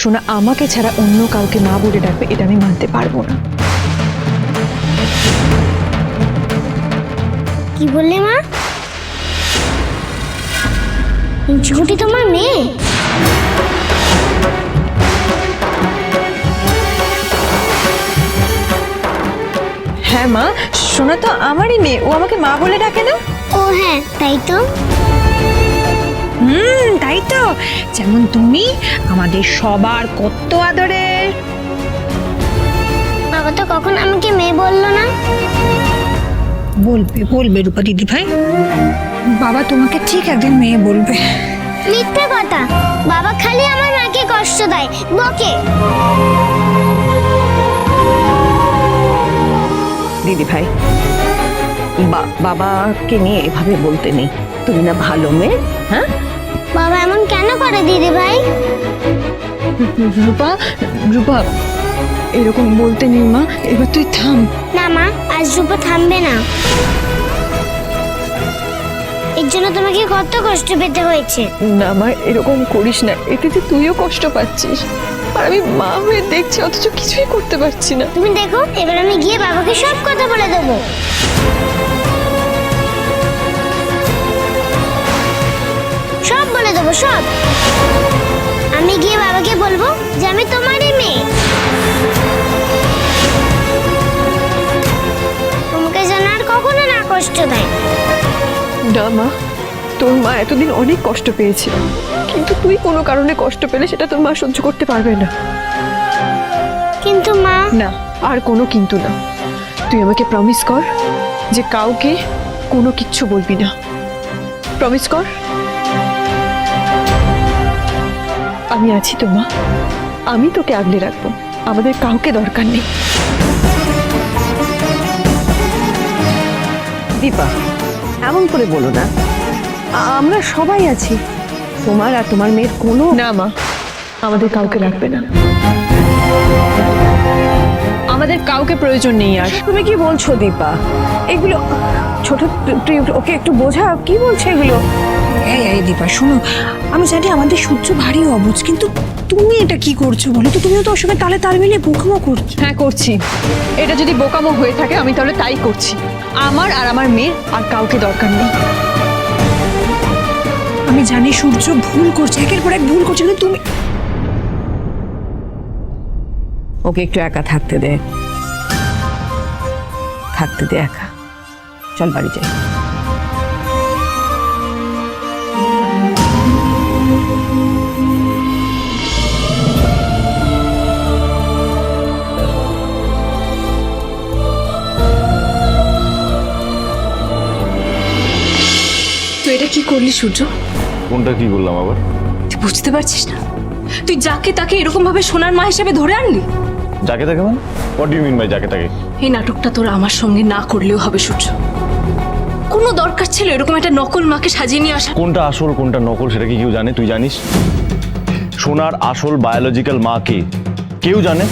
শোনা আমাকে ছাড়া অন্য কাউকে মা বলে ডাকবে এটা আমি মানতে পারব না। কি বললে মা? ছুটি তোমার মেয়ে? হ্যাঁ মা শোনা তো আমারই মেয়ে ও আমাকে মা বলে ডাকে না? ও হ্যাঁ তাই তো। হুম তাই তো। যেমন তুমি আমাদের সবার কত আদরের। বাবা তো কখন আমাকে মেয়ে বলল না? বলবে বলবে রূপা দিদি ভাই। বাবা তোমাকে ঠিক একদিন মেয়ে বলবে। মিথ্যে কথা। বাবা খালি আমার মাকে কষ্ট দেয়। বকে। দিদি ভাই বা- বাবাকে নিয়ে এভাবে বলতে নেই। তুমি না ভালো মেয়ে হ্যাঁ? বাবা এমন কেন করে দিদি ভাই? রূপা রূপা এরকম বলতে নেই মা এবার তুই থাম। না মা আজ রূপা থামবে না। এর জন্য তোমাকে কত কষ্ট পেতে হয়েছে। না মা এরকম করিস না এতে যে তুইও কষ্ট পাচ্ছিস। আর আমি মা হয়ে দেখছি অথচ কিছুই করতে পারছি না। তুমি দেখো এবার আমি গিয়ে বাবাকে সব কথা বলে দেবো। সব আমি গিয়ে বাবাকে বলব যে আমি তোমারই মেয়ে। তোমাকে যেন আর কখনো না কষ্ট দেয়। না মা তোর মা এতদিন অনেক কষ্ট পেয়েছে কিন্তু তুই কোনো কারণে কষ্ট পেলে সেটা তোর মা সহ্য করতে পারবে না। কিন্তু মা। না আর কোনো কিন্তু না। তুই আমাকে প্রমিস কর যে কাউকে কোনো কিচ্ছু বলবি না। প্রমিস কর? আমি আছি তো মা। আমি তোকে আগলে রাখব। আমাদের কাউকে দরকার নেই। দীপা এমন করে বলো না। আমরা সবাই আছি। তোমার আর তোমার মেয়ের কোনো না মা। আমাদের কাউকে লাগবে না। আমাদের কাউকে প্রয়োজন নেই আর। তুমি কি বলছো দীপা? এগুলো ছোট তুই ওকে একটু বোঝা। কি বলছে এগুলো? এই এই দীপা শোনো আমি জানি আমাদের সূর্য ভারী অবুঝ কিন্তু তুমি এটা কি করছ বলো তো? তুমিও তো ওর সঙ্গে তালে তাল মিলিয়ে বোকামো করছ। হ্যাঁ করছি। এটা যদি বোকামো হয়ে থাকে আমি তাহলে তাই করছি। আমার আর আমার মেয়ের আর কাউকে দরকার নেই। আমি জানি সূর্য ভুল করছে একের পর এক ভুল করছে কিন্তু তুমি ওকে একটু একা থাকতে দে। থাকতে দে একা। চল বাড়ি যাই। কি করলি সূর্য? কোনটা কি করলাম আবার? তুই বুঝতে পারছিস না। তুই যাকে তাকে এরকম ভাবে সোনার মা হিসেবে ধরে আনলি? যাকে তাকে মানে? হোয়াট ইউ মিন বাই যাকে তাকে? এই নাটকটা তোর আমার সঙ্গে না করলেও হবে সূর্য। কোনো দরকার ছিল এরকম একটা নকল মাকে সাজিয়ে নিয়ে আসা? কোনটা আসল কোনটা নকল সেটা কি কেউ জানে? তুই জানিস? সোনার আসল বায়োলজিক্যাল মা কে? কেউ জানে?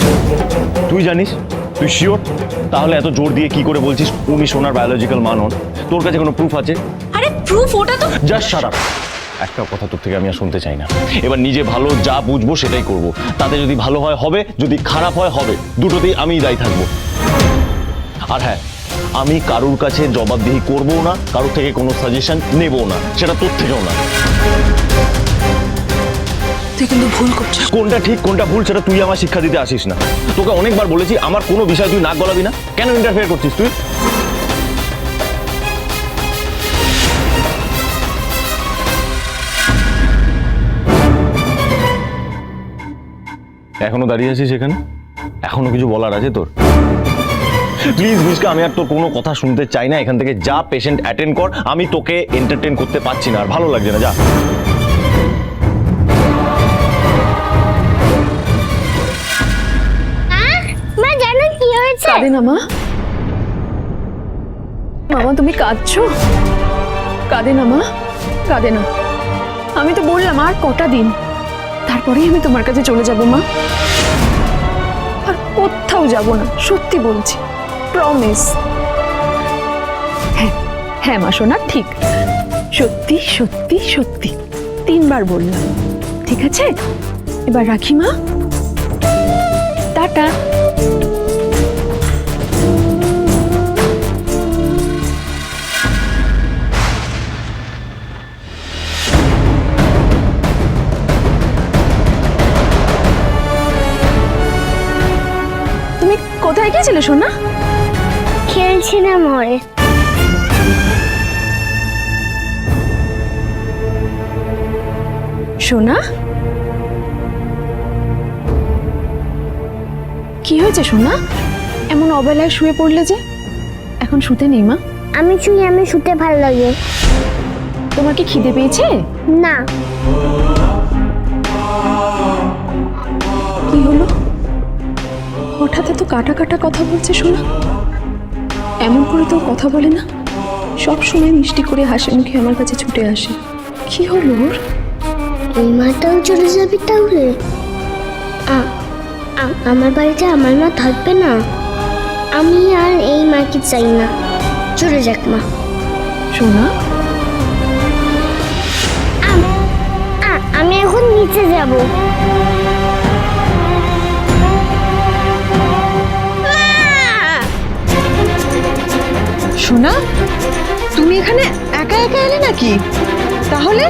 তুই জানিস? তুই শিওর তাহলে এত জোর দিয়ে কি করে বলছিস? উনি সোনার বায়োলজিক্যাল মা নন। তোর কাছে কোনো প্রুফ আছে? প্রুফ ওটা তো জাস্ট সারা একটা কথা তোর থেকে আমি আর শুনতে চাই না। এবার নিজে ভালো যা বুঝব সেটাই করব। তাতে যদি ভালো হয় হবে। যদি খারাপ হয় হবে। দুটোতেই আমিই দায়ী থাকব। আর হ্যাঁ আমি কারুর কাছে জবাবদিহি করব না কারোর থেকে কোনো সাজেশন নেব না। সেটা তোর থেকেও না। তুই কিন্তু ভুল করছিস। কোনটা ঠিক কোনটা ভুল সেটা তুই আমার শিক্ষা দিতে আসিস না। তোকে অনেকবার বলেছি আমার কোনো বিষয় তুই নাক গলাবি না। কেন ইন্টারফেয়ার করছিস তুই? এখনও দাঁড়িয়ে আছিস এখানে? এখনও কিছু বলার আছে তোর? প্লিজ মিসকা আমি আর তোর কোনো কথা শুনতে চাই না। এখান থেকে যা পেশেন্ট অ্যাটেন্ড কর। আমি তোকে এন্টারটেন করতে পারছি না আর ভালো লাগছে না যা। মা জানো কি হয়েছে? কাঁদে না মা। মামা তুমি কাঁদছো? কাঁদে না মা। কাঁদে না। আমি তো বললাম আর কটা দিন? তারপরেই আমি তোমার কাছে চলে যাব, মা। আর কোথাও যাব না, সত্যি বলছি প্রমিস হ্যাঁ হ্যাঁ মা, সোনা, ঠিক। সত্যি সত্যি সত্যি, তিনবার বললাম। ঠিক আছে? এবার রাখি, মা। টাটা। তুমি কোথায় গিয়েছিলে সোনা? খেলছিলাম ওরে। সোনা? কি হয়েছে সোনা? এমন অবেলায় শুয়ে পড়লে যে? এখন শুতে নেই মা। আমি শুই আমি শুতে ভালো লাগে। তোমার কি খিদে পেয়েছে? না। হঠাৎ এত কাটা কাটা কথা বলছে শোনা এমন করে তো কথা বলে না। সব সময় মিষ্টি করে হাসি মুখে আমার কাছে ছুটে আসে। কি হলো ওর? এই মাটাও চলে যাবি তাহলে। আমার বাড়িতে আমার মা থাকবে না। আমি আর এই মাকে চাই না। চলে যাক মা। শোনা আমি এখন নিচে যাব। সোনা তুমি এখানে একা একা এলে নাকি? তাহলে?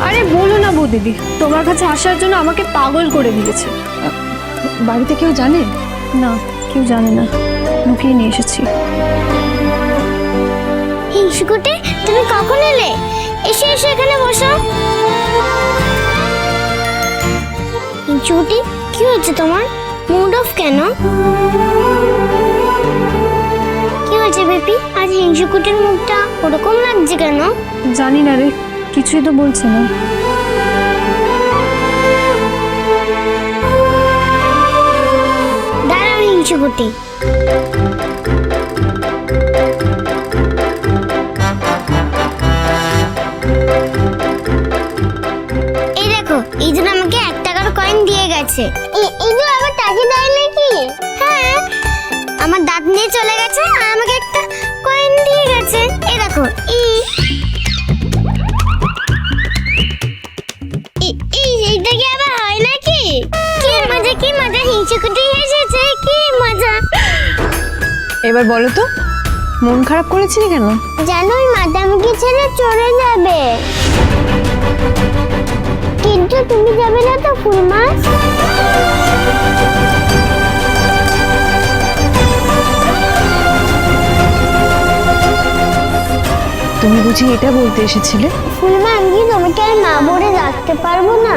আরে বলো না বৌদিদি তোমার কাছে আসার জন্য আমাকে পাগল করে দিয়েছে। বাড়িতে কেউ জানে? না কেউ জানে না। লুকিয়ে নিয়ে এসেছি। হিংসুকুটি তুমি কখন এলে? এসে এসে এখানে বসো। হিংসুকুটি কি হচ্ছে তোমার? মুড অফ কেন? হয়েছে বেপি আজ হিংসুকুটের মুখটা ওরকম লাগছে কেন? জানি না রে কিছুই তো বলছে না। দাঁড়াও হিংসুকুটি এবার বলো তো মন খারাপ করেছিলি কেন? জানোই মাতামুখি ছেড়ে চলে যাবে। কিন্তু তুমি যাবে না তো ফুল মাছ? তুমি বুঝি এটা বলতে এসেছিলে? ফুলমা আমি তোমাকে আর মা বলে রাখতে পারব না?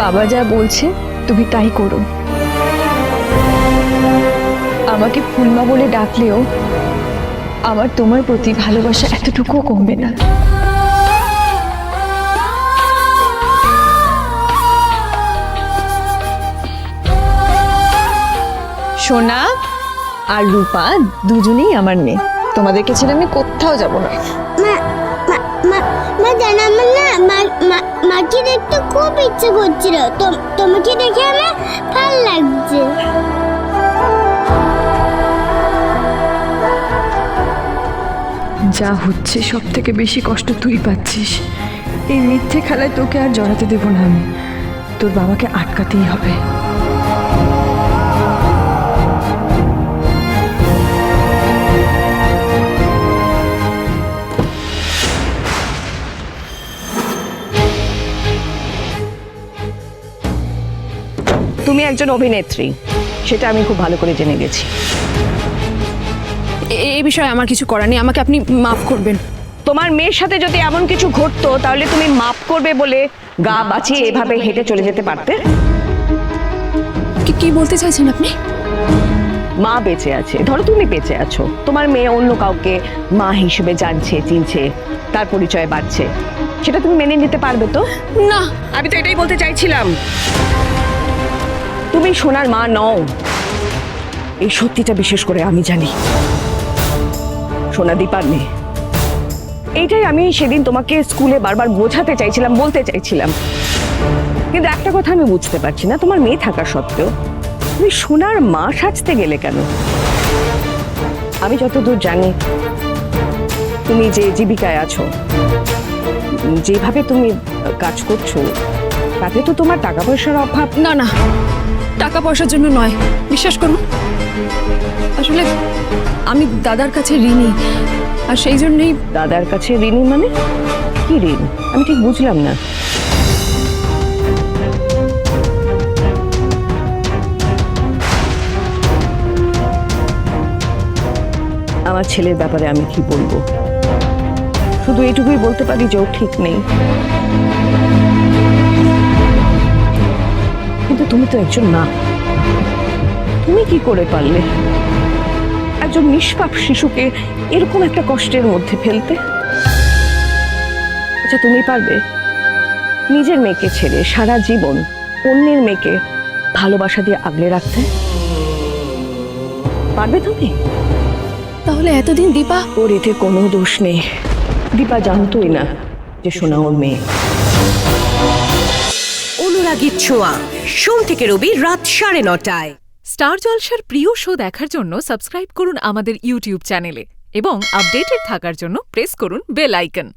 বাবা যা বলছে, তুমি তাই করো। আমাকে ফুলমা বলে ডাকলেও আমার তোমার প্রতি ভালোবাসা এতটুকুও কমবে না। সোনা আর রূপা দুজনেই আমার মেয়ে। তোমাদেরকে ছেড়ে আমি কোথাও যাব না। মা জানো আমার না মাকে দেখতে খুব ইচ্ছে করছিল। তোমাকে দেখে আমার ভালো লাগছে। যা হচ্ছে সব থেকে বেশি কষ্ট তুই পাচ্ছিস। এই মিথ্যে খেলায় তোকে আর জড়াতে দেবো না আমি। তোর বাবাকে আটকাতেই হবে। তুমি একজন অভিনেত্রী সেটা আমি খুব ভালো করে জেনে গেছি। এ- এই বিষয়ে আমার কিছু করার নেই আমাকে আপনি মাফ করবেন। তোমার মেয়ের সাথে যদি এমন কিছু ঘটতো তাহলে তুমি মাপ করবে বলে গা বাঁচিয়ে এভাবে হেঁটে চলে যেতে পারতে? কি কি বলতে চাইছেন আপনি? মা বেঁচে আছে ধরো তুমি বেঁচে আছো তোমার মেয়ে অন্য কাউকে মা হিসেবে জানছে চিনছে তার পরিচয় বাড়ছে সেটা তুমি মেনে নিতে পারবে তো? না আমি তো এটাই বলতে চাইছিলাম। তুমি সোনার মা নও। এই সত্যিটা বিশেষ করে আমি জানি। সোনা দীপার এইটাই আমি সেদিন তোমাকে স্কুলে বারবার বোঝাতে চাইছিলাম, বলতে চাইছিলাম। কিন্তু একটা কথা আমি বুঝতে পারছি না, তোমার মেয়ে থাকা সত্ত্বেও। তুমি সোনার মা সাজতে গেলে কেন? আমি যতদূর জানি, তুমি যে জীবিকায় আছো, যেভাবে তুমি কাজ করছ, তাতে তো তোমার টাকা পয়সার অভাব। না না। টাকা পয়সার জন্য নয়। বিশ্বাস করুন। আসলে আমি দাদার কাছে ঋণী। আর সেই জন্যই দাদার কাছে ঋণী মানে? কি ঋণ? আমি ঠিক বুঝলাম না। আমার ছেলের ব্যাপারে আমি কি বলব? শুধু এটুকুই বলতে পারি যে ও ঠিক নেই। তুমি তো একজন মা তুমি কি করে পারলে? একজন নিষ্পাপ শিশুকে এরকম একটা কষ্টের মধ্যে ফেলতে? আচ্ছা তুমি পারবে। নিজের মেয়েকে ছেড়ে সারা জীবন অন্যের মেয়েকে ভালোবাসা দিয়ে আগলে রাখতে? পারবে তুমি? তাহলে এতদিন দীপা? ওর এতে কোনো দোষ নেই। দীপা জানতোই না যে সোনা ওর মেয়ে। অনুরাগীর ছোঁয়া। সোম থেকে রবি রাত সাড়ে নটায়। স্টার জলসার প্রিয় শো দেখার জন্য সাবস্ক্রাইব করুন আমাদের ইউটিউব চ্যানেলে এবং আপডেটেড থাকার জন্য প্রেস করুন বেল আইকন।